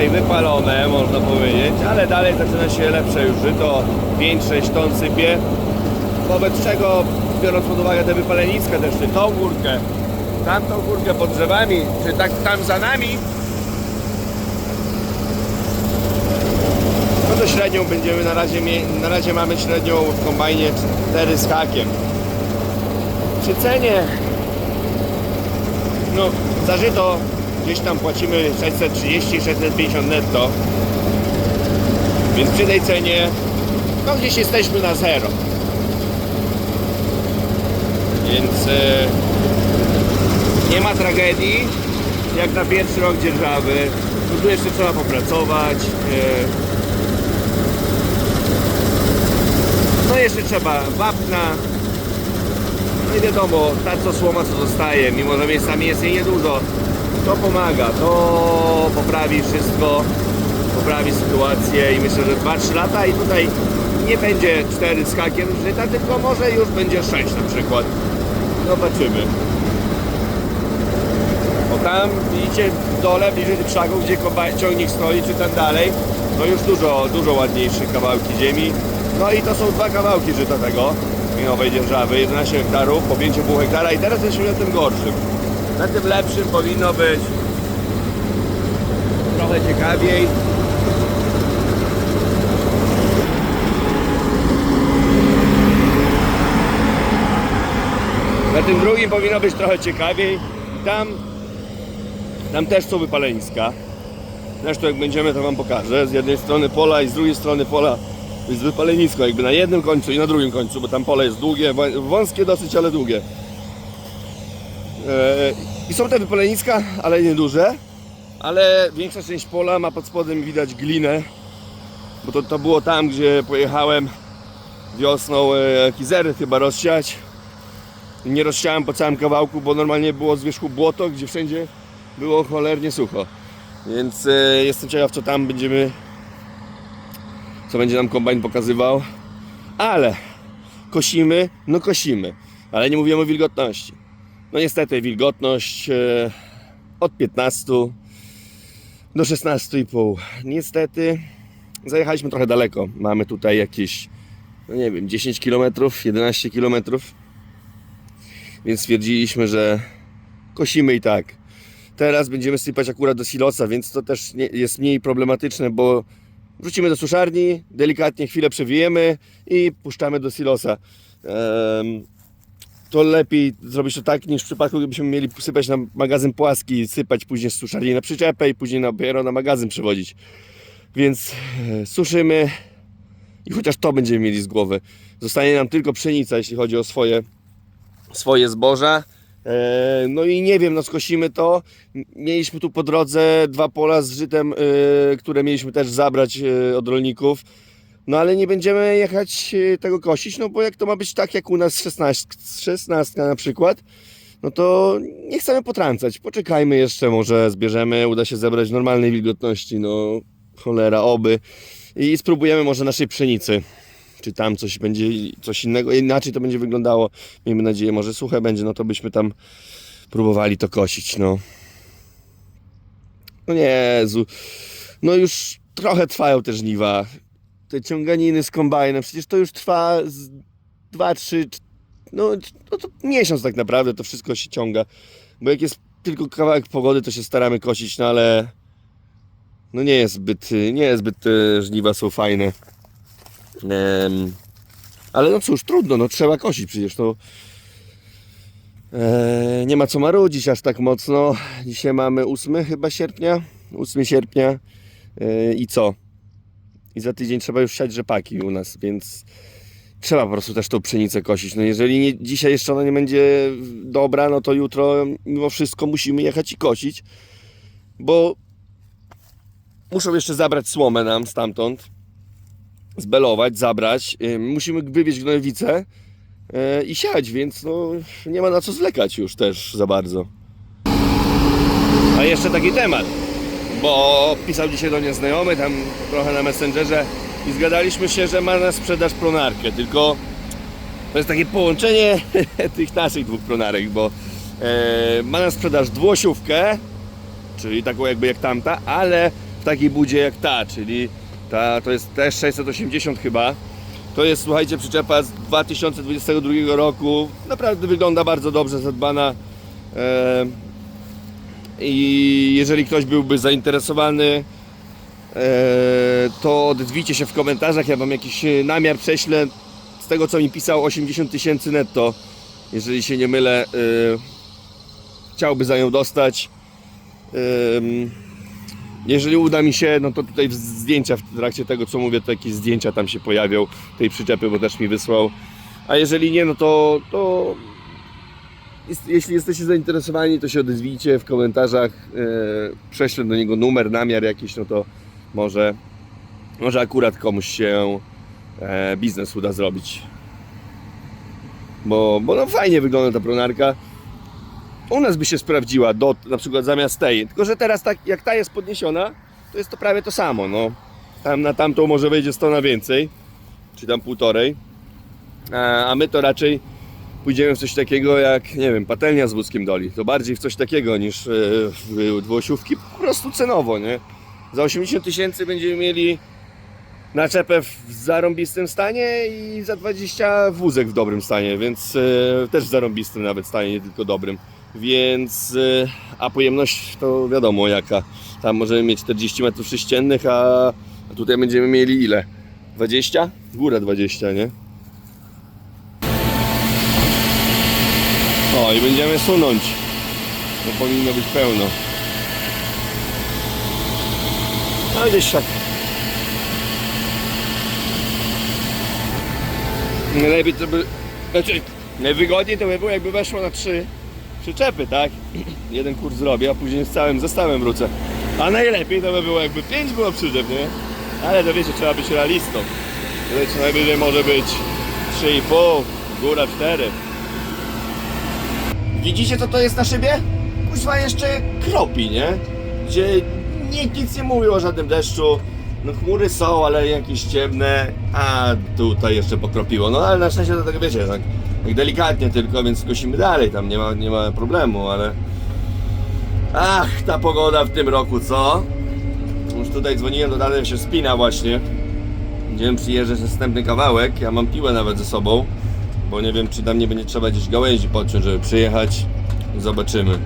tutaj wypalone, można powiedzieć, ale dalej zaczyna się lepsze już żyto, 5-6 ton sypie, wobec czego, biorąc pod uwagę te wypaleniska też, czy tą górkę, tamtą górkę pod drzewami, czy tak tam za nami, no to średnią będziemy na razie, na razie mamy średnią w kombajnie 4 z hakiem. Przy cenie, no za żyto gdzieś tam płacimy 630-650 netto, więc przy tej cenie, no gdzieś jesteśmy na zero. Więc e, nie ma tragedii, jak na pierwszy rok dzierżawy. No tu jeszcze trzeba popracować. E, no jeszcze trzeba wapna. No i wiadomo, ta co słoma co zostaje, mimo że miejscami jest jej niedużo, to pomaga, to poprawi wszystko, poprawi sytuację i myślę, że 2-3 lata i tutaj nie będzie 4 z hakiem żyta, tylko może już będzie 6 na przykład. Zobaczymy. O tam widzicie w dole, bliżej tych krzaków, gdzie ciągnik stoi, czy tam dalej, no już dużo, dużo ładniejsze kawałki ziemi. No i to są dwa kawałki żyta tego minowej dzierżawy, 11 hektarów po 5,5 hektara i teraz jesteśmy na tym gorszym. Na tym lepszym powinno być trochę ciekawiej. Na tym drugim powinno być trochę ciekawiej. Tam, tam też są wypaleniska. Zresztą jak będziemy to Wam pokażę. Z jednej strony pola i z drugiej strony pola jest wypalenisko. Jakby na jednym końcu i na drugim końcu, bo tam pole jest długie, wą- wąskie dosyć, ale długie. I są te wypaleniska, ale nieduże. Ale większa część pola ma pod spodem widać glinę. Bo to, to było tam, gdzie pojechałem wiosną e, kizery chyba rozsiać. Nie rozsiałem po całym kawałku, bo normalnie było z wierzchu błoto, gdzie wszędzie było cholernie sucho. Więc e, jestem ciekaw, co tam będziemy, co będzie nam kombajn pokazywał. Ale kosimy, no kosimy, ale nie mówimy o wilgotności. No niestety wilgotność e, od 15 do 16,5. Niestety zajechaliśmy trochę daleko. Mamy tutaj jakieś, no nie wiem, 10 km, 11 km. Więc stwierdziliśmy, że kosimy i tak. Teraz będziemy sypać akurat do silosa, więc to też nie, jest mniej problematyczne, bo wrzucimy do suszarni, delikatnie chwilę przewijemy i puszczamy do silosa. To lepiej zrobić to tak, niż w przypadku, gdybyśmy mieli sypać na magazyn płaski sypać później z suszarni na przyczepę i później dopiero na magazyn przewodzić. Więc e, suszymy i chociaż to będziemy mieli z głowy. Zostanie nam tylko pszenica, jeśli chodzi o swoje swoje zboża. E, No i nie wiem, no skosimy to. Mieliśmy tu po drodze dwa pola z żytem, e, które mieliśmy też zabrać od rolników. No ale nie będziemy jechać e, tego kosić, no bo jak to ma być tak jak u nas 16, 16 na przykład, no to nie chcemy potrącać. Poczekajmy jeszcze, może zbierzemy, uda się zebrać normalnej wilgotności, no cholera, oby. I spróbujemy może naszej pszenicy czy tam coś będzie, coś innego, inaczej to będzie wyglądało. Miejmy nadzieję, może suche będzie, no to byśmy tam próbowali to kosić, no. No nie, Jezu. no już trochę trwają te żniwa. Te ciąganiny z kombajnem, przecież to już trwa z 2, 3, no, no to miesiąc tak naprawdę to wszystko się ciąga. Bo jak jest tylko kawałek pogody, to się staramy kosić, no ale no nie jest zbyt, nie jest zbyt te żniwa są fajne. Ale no cóż, trudno, no trzeba kosić przecież to. E, nie ma co marudzić aż tak mocno. Dzisiaj mamy 8 chyba sierpnia. 8 sierpnia. E, I co? Za tydzień trzeba już siać rzepaki u nas, więc trzeba po prostu też tą pszenicę kosić. No jeżeli nie, dzisiaj jeszcze ona nie będzie dobra, no to jutro mimo wszystko musimy jechać i kosić, bo muszą jeszcze zabrać słomę nam stamtąd zbelować, zabrać. Yy, Musimy wywieźć gnojowice yy, i siać, więc no, nie ma na co zwlekać już też za bardzo. A jeszcze taki temat, bo pisał dzisiaj do mnie znajomy tam trochę na Messengerze i zgadaliśmy się, że ma na sprzedaż pronarkę, tylko to jest takie połączenie tych naszych dwóch pronarek, bo e, ma na sprzedaż dwuosiówkę, czyli taką jakby jak tamta, ale w takiej budzie jak ta, czyli ta, to jest też 680 chyba. To jest, słuchajcie, przyczepa z 2022 roku. Naprawdę wygląda bardzo dobrze, zadbana. E, I jeżeli ktoś byłby zainteresowany, e, to odezwijcie się w komentarzach. Ja wam jakiś e, namiar prześlę. Z tego co mi pisał, 80 tysięcy netto, jeżeli się nie mylę, e, chciałby za nią dostać. Jeżeli uda mi się, no to tutaj zdjęcia w trakcie tego co mówię, to jakieś zdjęcia tam się pojawią tej przyczepy, bo też mi wysłał. A jeżeli nie, no to, to jeśli jesteście zainteresowani, to się odezwijcie w komentarzach. Yy, prześlę do niego numer, namiar jakiś, no to może, może akurat komuś się e, biznes uda zrobić. Bo, bo no fajnie wygląda ta pronarka u nas by się sprawdziła do, na przykład zamiast tej. Tylko, że teraz tak jak ta jest podniesiona, to jest to prawie to samo. No. Tam na tamtą może wejdzie 100 na więcej, czy tam półtorej. A, a my to raczej pójdziemy w coś takiego jak, nie wiem, patelnia z wózkiem doli. To bardziej w coś takiego niż e, w dwuosiówki, po prostu cenowo, nie? Za 80 tysięcy będziemy mieli naczepę w zarąbistym stanie i za 20 wózek w dobrym stanie, więc e, też w zarąbistym nawet stanie, nie tylko dobrym. Więc, e, a pojemność to wiadomo jaka. Tam możemy mieć 40 metrów sześciennych, a a tutaj będziemy mieli ile? 20? Góra 20, nie? O, i będziemy sunąć. To powinno być pełno. No gdzieś tak. Najlepiej to by. Znaczy, najwygodniej to by było jakby weszło na trzy przyczepy, tak? Jeden kurs zrobię, a później z całym zestawem wrócę. A najlepiej to by było jakby pięć było przyczep, nie? Ale to wiecie, trzeba być realistą. Co najwyżej może być 3,5, góra 4. Widzicie co to jest na szybie? Kuźwa jeszcze kropi, nie? Gdzie nikt nic nie mówi o żadnym deszczu. No chmury są, ale jakieś ciemne, a tutaj jeszcze pokropiło. No ale na szczęście do tego wiecie, tak, tak delikatnie tylko, więc skosimy dalej, tam nie ma, nie ma problemu, ale... Ach, ta pogoda w tym roku, co? Już tutaj dzwoniłem, do Dany się spina właśnie. Będziemy przyjeżdżać następny kawałek, ja mam piłę nawet ze sobą, bo nie wiem, czy tam nie będzie trzeba gdzieś gałęzi podciąć, żeby przyjechać. Zobaczymy.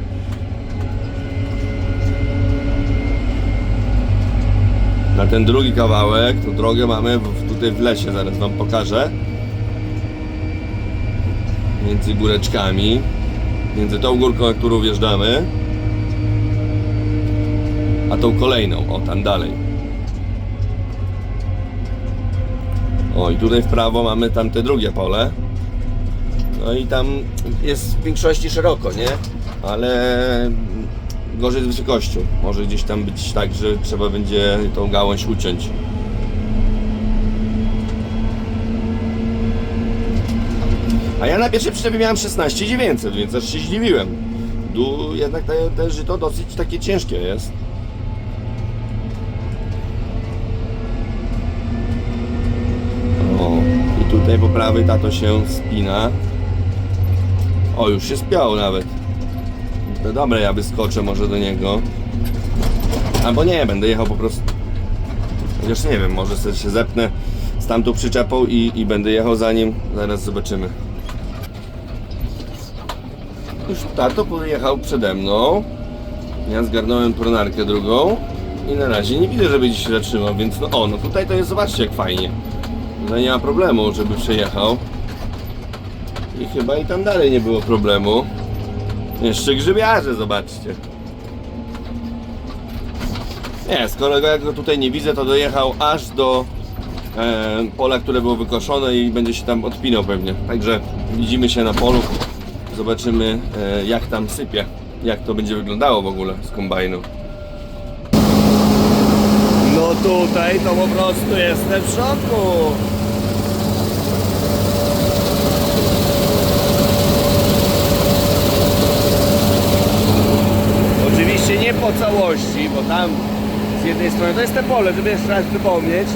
Na ten drugi kawałek, tą drogę mamy w, tutaj w lesie, zaraz wam pokażę. Między góreczkami. Między tą górką, na którą wjeżdżamy. A tą kolejną, o tam dalej. O i tutaj w prawo mamy tamte drugie pole. No i tam jest w większości szeroko, nie? Ale gorzej z wysokością. Może gdzieś tam być tak, że trzeba będzie tą gałąź uciąć. A ja na pierwszej przyczepie miałem 16 900, więc aż się zdziwiłem. Tu jednak te, te żyto dosyć takie ciężkie jest. O, i tutaj po prawej tato się spina. O, już się spiął nawet. No dobra, ja wyskoczę może do niego. Albo nie, będę jechał po prostu. Chociaż nie wiem, może sobie się zepnę z tamtą przyczepą i, i będę jechał za nim. Zaraz zobaczymy. Już tato pojechał przede mną. Ja zgarnąłem pronarkę drugą. I na razie nie widzę, żeby się zatrzymał, więc no o, no tutaj to jest, zobaczcie jak fajnie. Tutaj nie ma problemu, żeby przejechał. I chyba i tam dalej nie było problemu. Jeszcze grzybiarze, zobaczcie. Nie, skoro jak go tutaj nie widzę, to dojechał aż do e, pola, które było wykoszone i będzie się tam odpinał pewnie. Także widzimy się na polu, zobaczymy e, jak tam sypie, jak to będzie wyglądało w ogóle z kombajnu. No tutaj to po prostu jestem w szoku. Oczywiście nie po całości, bo tam z jednej strony to jest te pole, żeby jeszcze raz przypomnieć,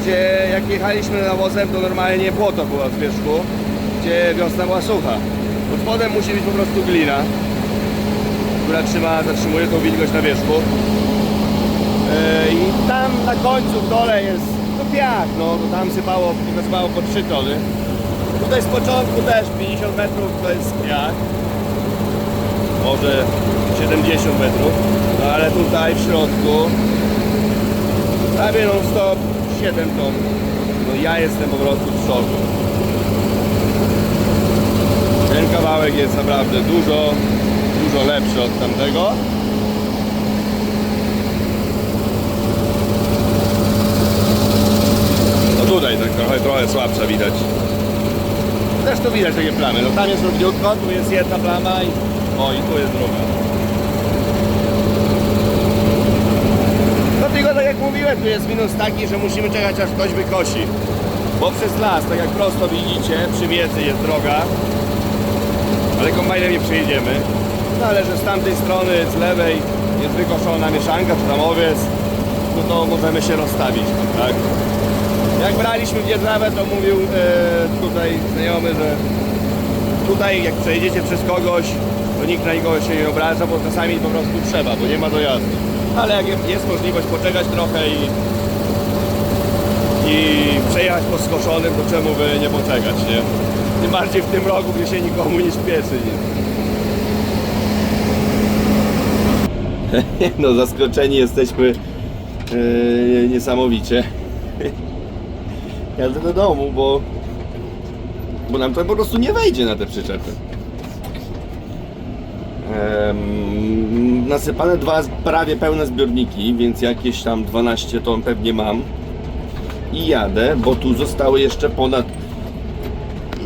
gdzie jak jechaliśmy nawozem, to normalnie błoto było w wierzchu, gdzie wiosna była sucha. Pod spodem musi być po prostu glina, która trzyma, zatrzymuje tą wilgoć na wierzchu. E, I tam na końcu w dole jest no piach, no to tam sypało, sypało po 3 tony. Tutaj z początku też 50 metrów to jest piach. Może 70 metrów. No ale tutaj w środku prawie non stop 7 ton. No ja jestem po prostu w szoku. Ten kawałek jest naprawdę dużo, dużo lepszy od tamtego. No tutaj tak trochę, trochę słabsza widać. Tu widać takie plamy. No tam jest równiutko, tu jest jedna plama i o i tu jest druga. No tylko tak jak mówiłem, tu jest minus taki, że musimy czekać aż ktoś wykosi. Bo przez las, tak jak prosto widzicie, przy miedzy jest droga. Ale kombajnem nie przejedziemy. No ale że z tamtej strony, z lewej jest wykoszona mieszanka, czy tam owiec, no to możemy się rozstawić, tak? Jak braliśmy w Dzierżawę, to mówił e, tutaj znajomy, że tutaj jak przejedziecie przez kogoś, to nikt na nikogo się nie obraża, bo czasami po prostu trzeba, bo nie ma dojazdu. Ale jak jest- możliwość poczekać trochę i, i przejechać po skoszonym, to czemu by nie poczekać, nie? Tym bardziej w tym roku, gdzie się nikomu nie śpieszy, nie? No zaskoczeni jesteśmy e, niesamowicie. Jadę do domu, bo bo nam to po prostu nie wejdzie na te przyczepy. Nasypane dwa prawie pełne zbiorniki, więc jakieś tam 12 ton pewnie mam. I jadę, bo tu zostały jeszcze ponad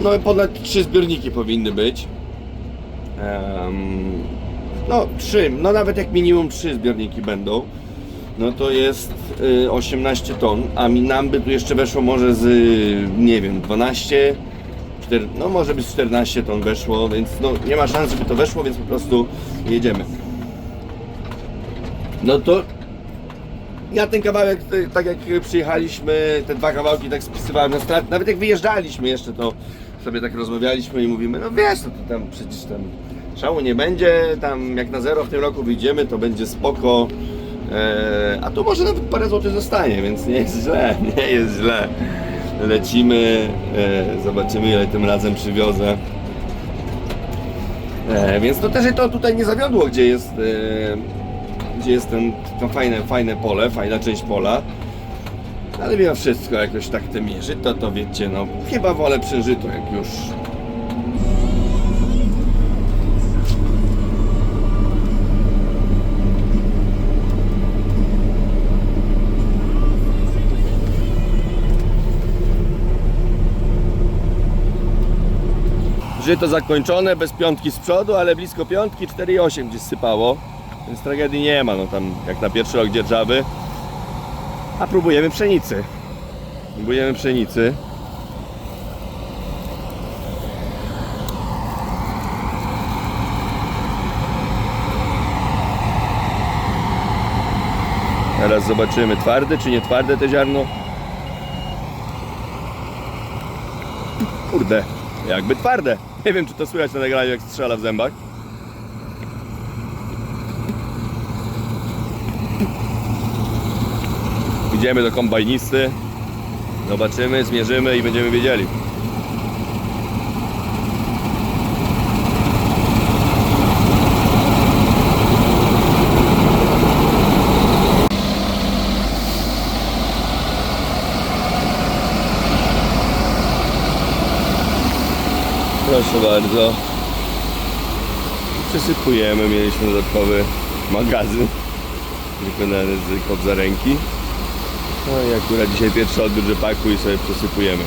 no ponad trzy zbiorniki powinny być. No trzy, no nawet jak minimum trzy zbiorniki będą. No to jest y, 18 ton, a nam by tu jeszcze weszło może z, y, nie wiem, 12, 4, no może by z 14 ton weszło, więc no nie ma szans, żeby to weszło, więc po prostu jedziemy. No to ja ten kawałek, tak jak przyjechaliśmy, te dwa kawałki tak spisywałem na strat, nawet jak wyjeżdżaliśmy jeszcze, to sobie tak rozmawialiśmy i mówimy, no wiesz, no to tam przecież tam szału nie będzie, tam jak na zero w tym roku wyjdziemy, to będzie spoko, e, a tu może nawet parę złotych zostanie, więc nie jest źle, nie jest źle. Lecimy, e, zobaczymy ile tym razem przywiozę. E, więc to też to tutaj nie zawiodło, gdzie jest, e, gdzie jest ten, to fajne, fajne pole, fajna część pola. Ale mimo wszystko jakoś tak te mierzyto, to wiecie, no chyba wolę przeżyto jak już. Żyto zakończone, bez piątki z przodu, ale blisko piątki 4,8 gdzieś sypało. Więc tragedii nie ma, no tam jak na pierwszy rok dzierżawy. A próbujemy pszenicy. Próbujemy pszenicy. Teraz zobaczymy twarde czy nie twarde te ziarno. Kurde, jakby twarde. Nie wiem czy to słychać na nagraniu jak strzela w zębach. Idziemy do kombajnisty. Zobaczymy, zmierzymy i będziemy wiedzieli. Proszę bardzo. Przesypujemy. Mieliśmy dodatkowy magazyn wykonany z kobza ręki. No i akurat dzisiaj pierwszy odbiór rzepaku i sobie przesypujemy.